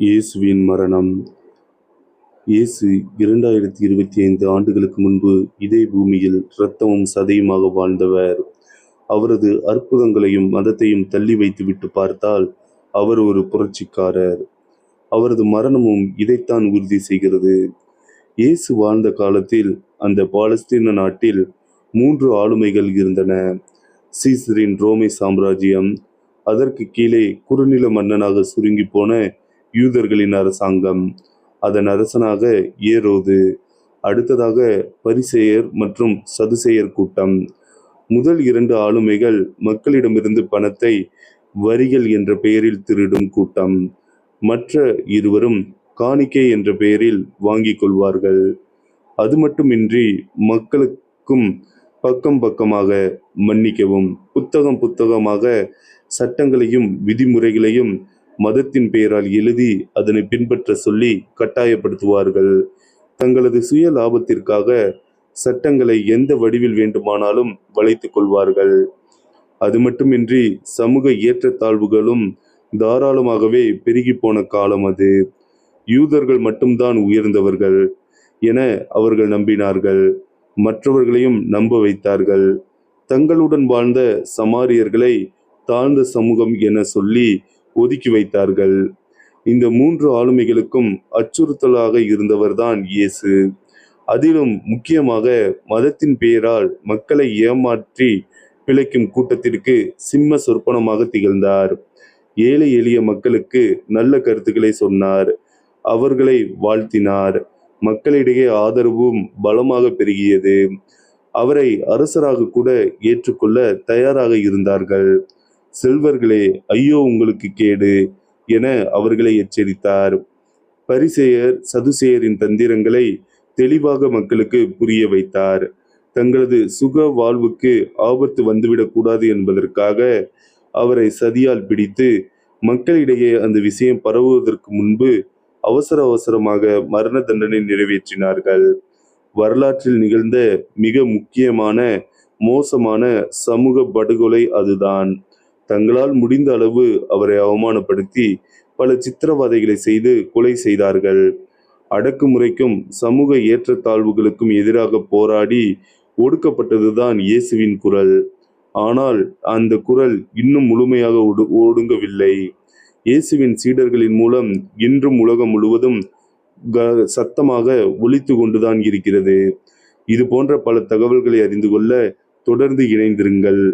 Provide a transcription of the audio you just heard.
இயேசுவின் மரணம். இயேசு இரண்டாயிரத்தி இருபத்தி ஐந்து ஆண்டுகளுக்கு முன்பு இதே பூமியில் இரத்தமும் சதையுமாக வாழ்ந்தவர். அவரது அற்புதங்களையும் மதத்தையும் தள்ளி வைத்துவிட்டு பார்த்தால் அவர் ஒரு புரட்சிக்காரர். அவரது மரணமும் இதைத்தான் உறுதி செய்கிறது. இயேசு வாழ்ந்த காலத்தில் அந்த பாலஸ்தீன நாட்டில் மூன்று ஆளுமைகள் இருந்தன. சீசரின் ரோமை சாம்ராஜ்யம் அதற்கு கீழே குறுநில மன்னனாக சுருங்கி போன யூதர்களின் அரசாங்கம் அதன் அரசனாக ஏரோது அடுத்ததாக பரிசெயர் மற்றும் சதுசேயர் கூட்டம். முதல் இரண்டு ஆளுமைகள் மக்களிடமிருந்து பணத்தை வரிகள் என்ற பெயரில் திருடும் கூட்டம். மற்ற இருவரும் காணிக்கை என்ற பெயரில் வாங்கிக் கொள்வார்கள். அது மட்டுமின்றி மக்களுக்கும் பக்கம் பக்கமாக மன்னிக்கவும் புத்தகம் புத்தகமாக சட்டங்களையும் விதிமுறைகளையும் மதத்தின் பெயரால் எழுதி அதனை பின்பற்ற சொல்லி கட்டாயப்படுத்துவார்கள். தங்களது சுய லாபத்திற்காக சட்டங்களை எந்த வடிவில் வேண்டுமானாலும் வளைத்துக் கொள்வார்கள். அது மட்டுமின்றி சமூக ஏற்றத்தாழ்வுகளும் தாராளமாகவே பெருகி போன காலம் அது. யூதர்கள் மட்டும்தான் உயர்ந்தவர்கள் என அவர்கள் நம்பினார்கள். மற்றவர்களையும் நம்ப வைத்தார்கள். தங்களுடன் வாழ்ந்த சமாரியர்களை தாழ்ந்த சமூகம் என சொல்லி ஒதுக்கி வைத்தார்கள். இந்த மூன்று ஆளுமைகளுக்கும் அச்சுறுத்தலாக இருந்தவர்தான் இயேசு. அதிலும் முக்கியமாக மதத்தின் பெயரால் மக்களை ஏமாற்றி பிழைக்கும் கூட்டத்திற்கு சிம்ம சொற்பனமாக திகழ்ந்தார். ஏழை எளிய மக்களுக்கு நல்ல கருத்துக்களை சொன்னார். அவர்களை வாழ்த்தினார். மக்களிடையே ஆதரவும் பலமாக பெருகியது. அவரை அரசராக கூட ஏற்றுக்கொள்ள தயாராக இருந்தார்கள். செல்வர்களே ஐயோ உங்களுக்கு கேடு என அவர்களை எச்சரித்தார். பரிசெயர் சதுசேயரின் தந்திரங்களை தெளிவாக மக்களுக்கு புரிய வைத்தார். தங்களது சுக வாழ்வுக்கு ஆபத்து வந்துவிடக்கூடாது என்பதற்காக அவரை சதியால் பிடித்து மக்களிடையே அந்த விஷயம் பரவுவதற்கு முன்பு அவசர அவசரமாக மரண தண்டனை நிறைவேற்றினார்கள். வரலாற்றில் நிகழ்ந்த மிக முக்கியமான மோசமான சமூக படுகொலை அதுதான். தங்களால் முடிந்த அளவு அவரை அவமானப்படுத்தி பல சித்திரவதைகளை செய்து கொலை செய்தார்கள். அடக்குமுறைக்கும் சமூக ஏற்றத்தாழ்வுகளுக்கும் எதிராக போராடி ஒடுக்கப்பட்டதுதான் இயேசுவின் குரல். ஆனால் அந்த குரல் இன்னும் முழுமையாக ஒடு- ஒடுங்கவில்லை. இயேசுவின் சீடர்களின் மூலம் இன்றும் உலகம் முழுவதும் க- சத்தமாக ஒழித்து கொண்டுதான் இருக்கிறது. இது போன்ற பல தகவல்களை அறிந்து கொள்ள தொடர்ந்து இணைந்திருங்கள்.